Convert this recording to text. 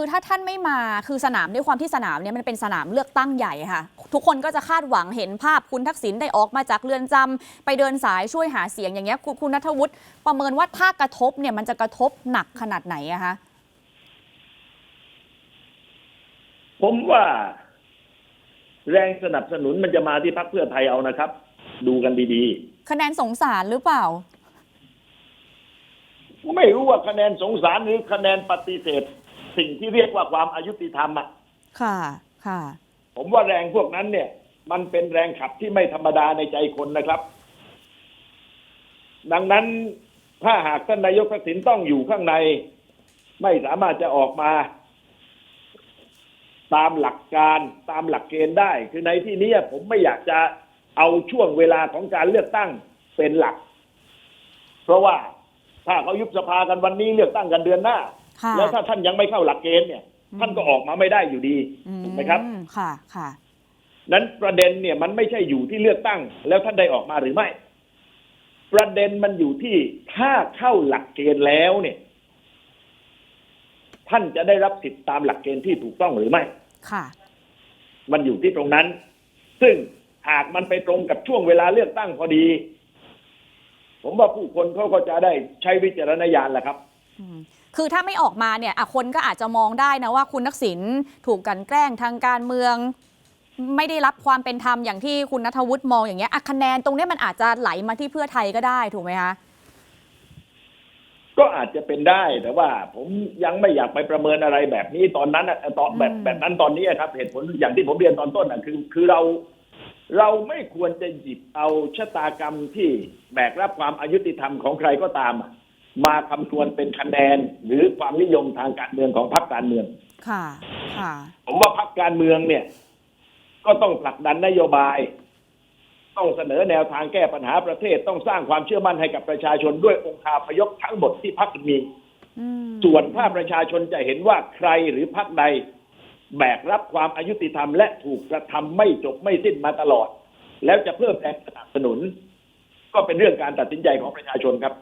คือถ้าท่านไม่มาคือสนามด้วยความที่สนามเนี่ยมันเป็นสนามเลือกตั้งใหญ่ค่ะ ทุกคนก็จะคาดหวังเห็นภาพคุณทักษิณได้ออกมาจากเรือนจำไปเดินสายช่วยหาเสียงอย่างเงี้ยคุณคุณนัทวุฒิประเมินว่าถ้ากระทบเนี่ยมันจะกระทบหนักขนาดไหนอะคะผมว่า แรงสนับสนุนมันจะมาที่พรรคเพื่อไทยเอานะครับ ดูกันดีคะแนนสงสารหรือเปล่า ๆไม่รู้ว่าคะแนนสงสารหรือคะแนนปฏิเสธ สิ่งที่เรียกว่าความอายุติธรรมอะค่ะค่ะ ผมว่าแรงพวกนั้นเนี่ย มันเป็นแรงขับที่ไม่ธรรมดาในใจคนนะครับ ดังนั้นถ้าหากท่านนายกทักษิณต้องอยู่ข้างใน ไม่สามารถจะออกมา ตามหลักการตามหลักเกณฑ์ได้ คือในที่นี้ผมไม่อยากจะเอาช่วงเวลาของการเลือกตั้งเป็นหลัก เพราะว่าถ้าเขายุบสภากันวันนี้เลือกตั้งกันเดือนหน้าค่ะ แล้วถ้าท่านยังไม่เข้าหลักเกณฑ์เนี่ย ท่านก็ออกมาไม่ได้อยู่ดีถูกไหมครับอืมค่ะค่ะนั้นประเด็นเนี่ยมันไม่ใช่อยู่ที่เลือกตั้ง แล้วท่านได้ออกมาหรือไม่ ประเด็นมันอยู่ที่ถ้าเข้าหลักเกณฑ์แล้วเนี่ย ท่านจะได้รับสิทธิตามหลักเกณฑ์ที่ถูกต้องหรือไม่ ค่ะ มันอยู่ที่ตรงนั้น ซึ่งหากมันไปตรงกับช่วงเวลาเลือกตั้งพอดี ผมว่าผู้คนเขาก็จะได้ใช้วิจารณญาณแหละครับอืม คือถ้าไม่ออกมาเนี่ยอะคนก็อาจจะมองได้นะว่าคุณทักษิณถูกกลันแกล้งทางการเมือง ไม่ได้รับความเป็นธรรมอย่างที่คุณนัทวุฒิมองอย่างเงี้ยอะคะแนนตรงเนี้ยมันอาจจะไหลมาที่เพื่อไทยก็ได้ถูกไหมคะก็อาจจะเป็นได้แต่ว่า ผมยังไม่อยากไปประเมินอะไรแบบนี้ตอนนั้นน่ะตอนแบบแบบนั้นตอนนี้ครับเหตุผลอย่างที่ผมเรียนตอนต้นอะคือ คือเรา เราไม่ควรจะหยิบเอาชะตากรรมที่แบกรับความอายุติธรรมของใครก็ตามอะ มาคำนวณเป็นคะแนนหรือความนิยมทางการเมืองของพรรคการเมือง ค่ะ ค่ะ ผมว่าพรรคการเมืองเนี่ย ก็ต้องผลักดันนโยบาย ต้องเสนอแนวทางแก้ปัญหาประเทศต้องสร้างความเชื่อมั่นให้กับประชาชนด้วยองค์คาพยพทั้งหมดที่พรรคมีอืมส่วนถ้าประชาชนจะเห็นว่าใครหรือพรรคใด แบกรับความอายุติธรรม และถูกกระทำไม่จบไม่สิ้นมาตลอด แล้วจะเพิ่มแรงสนับสนุน ก็เป็นเรื่องการตัดสินใจของประชาชนครับ